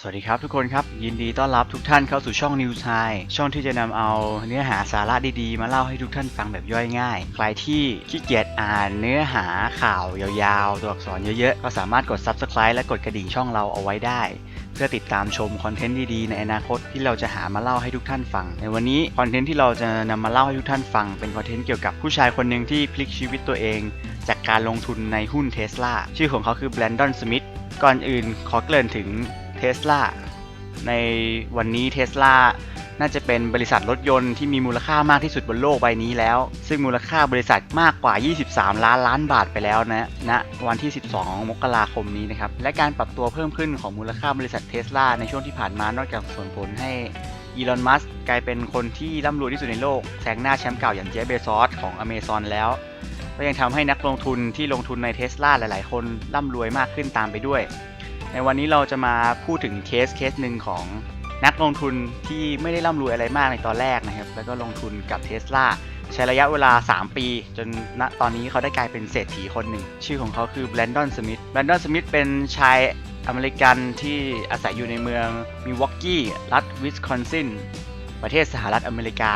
สวัสดีครับทุกคนครับ ยินดีต้อนรับทุกท่านเข้าสู่ช่อง News High ช่องที่จะนำเอาเนื้อหาสาระดีๆ มาเล่าให้ทุกท่านฟังแบบย่อยง่าย ใครที่ขี้เกียจอ่านเนื้อหาข่าวยาวๆ ตัวอักษรเยอะๆ ก็สามารถกด Subscribe และกดกระดิ่งช่องเราเอาไว้ได้ เพื่อติดตามชมคอนเทนต์ดีๆ ในอนาคตที่เราจะหามาเล่าให้ทุกท่านฟัง ในวันนี้คอนเทนต์ที่เราจะนำมาเล่าให้ทุกท่านฟัง เป็นคอนเทนต์เกี่ยวกับผู้ชายคนหนึ่งที่พลิกชีวิตตัวเอง จากการลงทุนในหุ้นเท s l a ชื่อของเขาคือแบรนดอนสมิธก่อนอื่นขอเกริ่นถึง เท s l a ในวันนี้เท s l a น่าจะเป็นบริษัทรถยนต์ที่มีมูลค่ามากที่สุดบนโลกใบนี้แล้ว ซึ่งมูลค่าบริษัทมากกว่า 23 ล้านล้านบาทไปแล้วนะณวันที่ 12 มกราคมนี้นะครับ และการปรับตัวเพิ่มขึ้นของมูลค่าบริษัทเท s l a ในช่วงที่ผ่านมานอกจากส่งผลให้อีลอน มัสกลายเป็นคนที่ร่ำรวยที่สุดในโลกแซงหน้าแชมป์เก่าอย่างเจฟเบซอสของ Amazon แล้ว ก็ยังทำให้นักลงทุนที่ลงทุนในเท s l a หลาย ๆ คนร่ำรวยมากขึ้นตามไปด้วย ในวันนี้เราจะมาพูดถึงเคสเคสหนึ่งของนักลงทุนที่ไม่ได้ร่ำรวยอะไรมากในตอนแรกนะครับ แล้วก็ลงทุนกับเท s l a ใช้ระยะเวลา 3 ปี จนณตอนนี้เขาได้กลายเป็นเศรษฐีคนหนึ่ง ชื่อของเขาคือแบรนดอนสมิธแบรนดอนสมิธเป็นชายอเมริกันที่อาศัยอยู่ในเมืองมิวอกกี้รัฐวิสคอนซิน ประเทศสหรัฐอเมริกา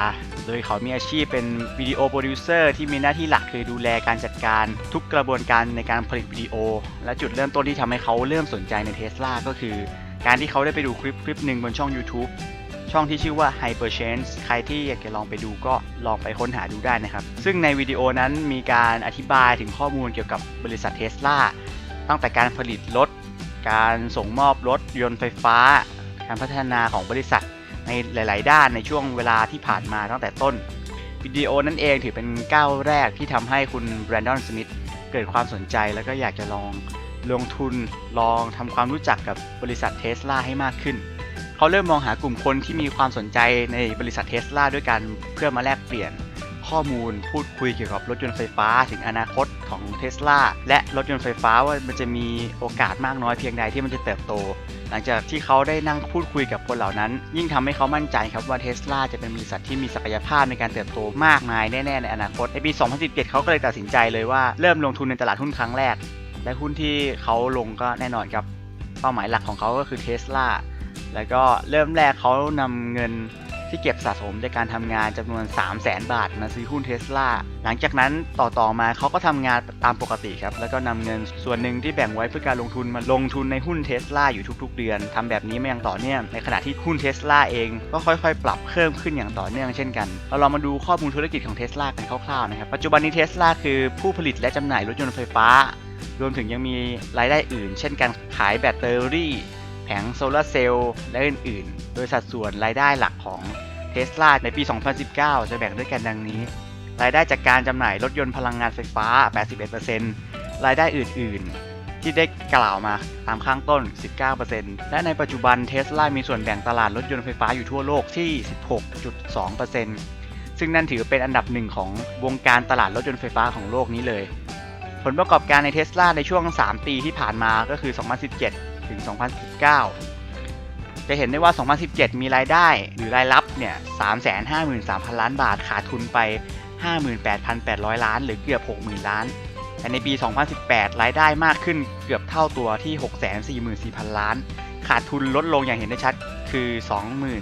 โดยเขามีอาชีพเป็นวิดีโอโปรดิวเซอร์ที่มีหน้าที่หลักคือดูแลการจัดการทุกกระบวนการในการผลิตวิดีโอ และจุดเริ่มต้นที่ทำให้เขาเริ่มสนใจในเท s l a ก็คือ การที่เขาได้ไปดูคลิปคลิปหนึ่งบนช่อง YouTube ช่องที่ชื่อว่า Hyperchance ใครที่อยากจะลองไปดูก็ลองไปค้นหาดูได้นะครับ ซึ่งในวิดีโอนั้นมีการอธิบายถึงข้อมูลเกี่ยวกับบริษัทเท s l a ตั้งแต่การผลิตรถ การส่งมอบรถยนต์ไฟฟ้า การพัฒนาของบริษัท ในหลาย ๆ ด้านในช่วงเวลาที่ผ่านมาตั้งแต่ต้นวิดีโอนั่นเองถือเป็นก้าวแรกที่ทำให้คุณแบรนดอนสมิธเกิดความสนใจแล้วก็อยากจะลองลงทุนลองทำความรู้จักกับบริษัทเทสลาให้มากขึ้น เขาเริ่มมองหากลุ่มคนที่มีความสนใจในบริษัทเทสลาด้วยกันเพื่อมาแลกเปลี่ยน ข้อมูลพูดคุยเกี่ยวกับรถยนต์ไฟฟ้าถึงอนาคตของเท s l a และรถยนต์ไฟฟ้าว่ามันจะมีโอกาสมากน้อยเพียงใดที่มันจะเติบโต หลังจากที่เขาได้นั่งพูดคุยกับคนเหล่านั้น ยิ่งทำให้เขามั่นใจครับว่าเท s l a จะเป็นบริษัทที่มีศักยภาพในการเติบโตมากมายแน่ๆในอนาคตในปี 2017 เขาก็เลยตัดสินใจเลยว่าเริ่มลงทุนในตลาดหุ้นครั้งแรก และหุ้นที่เขาลงก็แน่นอนครับเป้าหมายหลักของเขาก็คือเท s l a แล้วก็เริ่มแรกเขานำเงิน ที่เก็บสะสมจากการทำงานจำนวน 3 0 0แสนบาทมาซื้อหุ้นเท s l a หลังจากนั้นต่อต่อมาเขาก็ทำงานตามปกติครับ แล้วก็นำเงินส่วนหนึ่งที่แบ่งไว้เพื่อการลงทุนมาลงทุนในหุ้นเท s l a อยู่ทุกๆ เดือนทำแบบนี้มาอย่างต่อเนื่องในขณะที่หุ้นเท s l a เองก็ค่อยๆ ปรับเพิ่มขึ้นอย่างต่อเนื่องเช่นกัน เราลองมาดูข้อมูลธุรกิจของเท s l a กันคร่าวๆนะครับปัจจุบันนี้เท s l a คือผู้ผลิตและจำหน่ายรถยนต์ไฟฟ้ารวมถึงยังมีรายได้อื่น เช่นการขายแบตเตอรี่ แผงโซลาร์เซลล์และอื่น ๆ โดยสัดส่วนรายได้หลักของเท s l a ในปี 2019 จะแบ่งด้วยกันดังนี้ รายได้จากการจำหน่ายรถยนต์พลังงานไฟฟ้า 81%รายได้อื่น ๆ ที่ได้กล่าวมาตามข้างต้น 19%และในปัจจุบันเท s l a มีส่วนแบ่งตลาดรถยนต์ไฟฟ้าอยู่ทั่วโลกที่ 16.2%ซึ่งนั่นถือเป็นอันดับหนึ่งของวงการตลาดรถยนต์ไฟฟ้าของโลกนี้เลย ผลประกอบการในเท s l a ในช่วง 3 ปีที่ผ่านมาก็คือ 2017 ถึง 2019 จะเห็นได้ว่า 2017 มีรายได้หรือรายรับเนี่ย 353,000 ล้านบาท ขาดทุนไป 58,800 ล้าน หรือเกือบ 60,000 ล้าน แต่ในปี 2018 รายได้มากขึ้นเกือบเท่าตัวที่ 644,000 ล้าน ขาดทุนลดลงอย่างเห็นได้ชัด คือ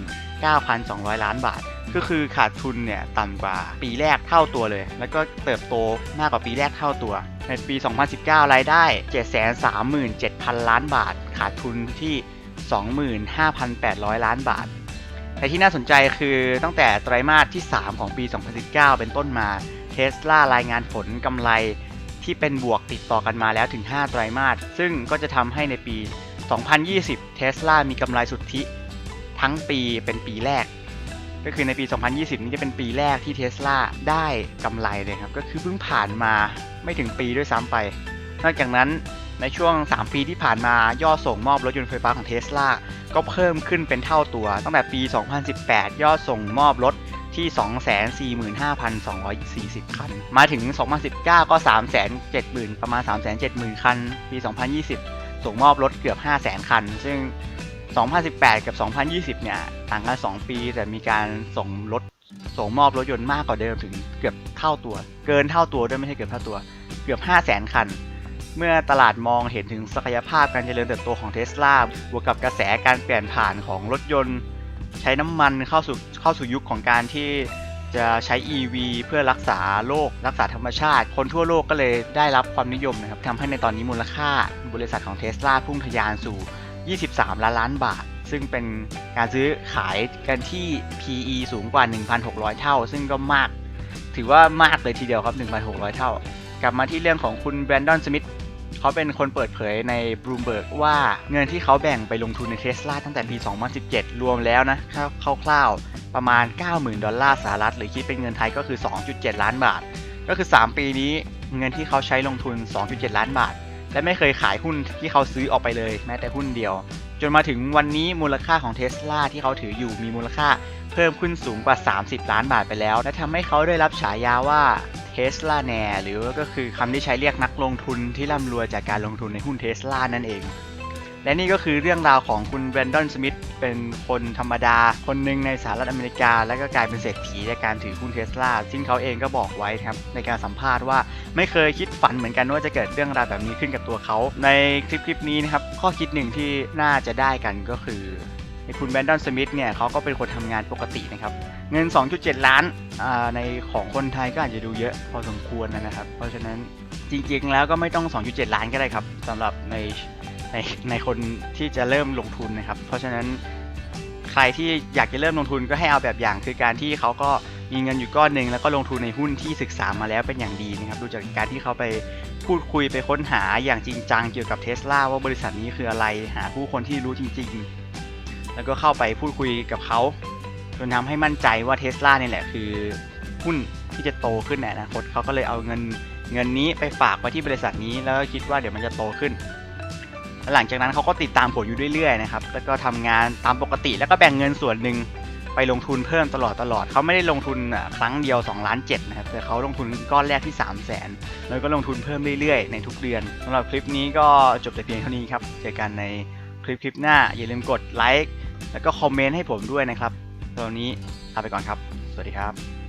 29,200 ล้านบาท ก็คือขาดทุนเนี่ยต่ำกว่าปีแรกเท่าตัวเลย แล้วก็เติบโตมากกว่าปีแรกเท่าตัว ในปี 2019 รายได้ 737,000 ล้านบาท ขาดทุนที่ 25,800 ล้านบาทแต่ที่น่าสนใจคือตั้งแต่ไตรมาสที่ 3 ของปี 2019 เป็นต้นมาเท s l a รายงานผลกำไรที่เป็นบวกติดต่อกันมาแล้วถึง 5 ไตรมาสซึ่งก็จะทำให้ในปี 2020 เท s l a มีกำไรสุทธิ ทั้งปีเป็นปีแรก ก็คือในปี 2020 นี้จะเป็นปีแรกที่เท s l a ได้กำไรเลยครับ ก็คือเพิ่งผ่านมาไม่ถึงปีด้วยซ้ำไป นอกจากนั้นในช่วง 3 ปีที่ผ่านมายอดส่งมอบรถยนต์ไฟฟ้าของเท s l a ก็เพิ่มขึ้นเป็นเท่าตัว ตั้งแต่ปี 2018 ยอดส่งมอบรถที่ 245,240 คัน มาถึง 2019 ก็ 370,000 ประมาณ 370,000 คัน ปี 2020 ส่งมอบรถเกือบ 500,000 คัน ซึ่ง 2018 กับ 2020 เนี่ย ต่างกัน 2 ปี แต่มีการส่งรถส่งมอบรถยนต์มากกว่าเดิมถึงเกือบเท่าตัว เกินเท่าตัวด้วยไม่ใช่เกือบเท่าตัว เกือบ 500,000 คัน เมื่อตลาดมองเห็นถึงศักยภาพการเจริญเติบโตของเท s l a บวกกับกระแสการเปลี่ยนผ่านของรถยนต์ ใช้น้ำมันเข้าสู่เข้าสู่ยุคของการที่จะใช้ EV เพื่อรักษาโลก รักษาธรรมชาติ คนทั่วโลกก็เลยได้รับความนิยมนะครับทำให้ในตอนนี้มูลค่าบริษัทของเท s l a พุ่งทะยานสู่ 23 ล้านล้านบาท ซึ่งเป็นการซื้อขายกันที่ PE สูงกว่า 1,600 เท่า ซึ่งก็มาก ถือว่ามากเลยทีเดียวครับ 1,600 เท่า กลับมาที่เรื่องของคุณแบรนดอนสมิธเขาเป็นคนเปิดเผยใน Bloomberg ว่าเงินที่เขาแบ่งไปลงทุนในเท s l a ตั้งแต่ปี 2017 รวมแล้วนะคร่าวๆประมาณ 90,000 ดอลลาร์สหรัฐ หรือคิดเป็นเงินไทยก็คือ 2.7 ล้านบาท ก็คือ 3 ปีนี้เงินที่เขาใช้ลงทุน 2.7 ล้านบาท และไม่เคยขายหุ้นที่เขาซื้อออกไปเลยแม้แต่หุ้นเดียว จนมาถึงวันนี้มูลค่าของเทสลาที่เขาถืออยู่มีมูลค่าเพิ่มขึ้นสูงกว่า 30 ล้านบาทไปแล้ว และทำให้เขาได้รับฉายาว่าเทสลาแนหรือก็คือคำที่ใช้เรียกนักลงทุนที่ร่ำรวยจากการลงทุนในหุ้นเทสลานั่นเอง และนี่ก็คือเรื่องราวของคุณแบรนดอนสมิธเป็นคนธรรมดา คนหนึ่งในสหรัฐอเมริกา และก็กลายเป็นเศรษฐีในการถือหุ้นเทสลาซึ่งเขาเองก็บอกไว้ครับในการสัมภาษณ์ว่าไม่เคยคิดฝันเหมือนกันว่าจะเกิดเรื่องราวแบบนี้ขึ้นกับตัวเขา ในคลิปคลิปนี้นะครับข้อคิดหนึ่งที่น่าจะได้กันก็คือคุณแบรนดอนสมิธเนี่ยเขาก็เป็นคนทำงานปกตินะครับเงิน 2.7 ล้านในของคนไทยก็อาจจะดูเยอะพอสมควรนะครับ เพราะฉะนั้นจริงๆแล้วก็ไม่ต้อง 2.7 ล้านก็ได้ครับสำหรับใน ในในคนที่จะเริ่มลงทุนนะครับ เพราะฉะนั้นใครที่อยากจะเริ่มลงทุนก็ให้เอาแบบอย่าง คือการที่เขาก็มีเงินอยู่ก้อนหนึ่งแล้วก็ลงทุนในหุ้นที่ศึกษามาแล้วเป็นอย่างดีนะครับ ดูจากการที่เขาไปพูดคุยไปค้นหาอย่างจริงจังเกี่ยวกับเทสลาว่าบริษัทนี้คืออะไรหาผู้คนที่รู้จริง ๆ แล้วก็เข้าไปพูดคุยกับเขาจนทำให้มั่นใจว่าเทสลาเนี่ยแหละคือหุ้นที่จะโตขึ้นในอนาคตเขาก็เลยเอาเงินเงินนี้ไปฝากไว้ที่บริษัทนี้แล้วก็คิดว่าเดี๋ยวมันจะโตขึ้น หลังจากนั้นเขาก็ติดตามผลอยู่เรื่อยๆนะครับแล้วก็ทำงานตามปกติแล้วก็แบ่งเงินส่วนหนึ่งไปลงทุนเพิ่มตลอดตลอดเขาไม่ได้ลงทุนครั้งเดียว2ล้าน7นะครับแต่เขาลงทุนก้อนแรกที่ 3 0 0แสนแล้วก็ลงทุนเพิ่มเรื่อยๆ ในทุกเดือนสำหรับคลิปนี้ก็จบแต่เพียงเท่านี้ครับเจอกันในคลิปคลิปหน้า อย่าลืมกดไลค์แล้วก็คอมเมนต์ให้ผมด้วยนะครับตอนนี้ลาไปก่อนครับ สวัสดีครับ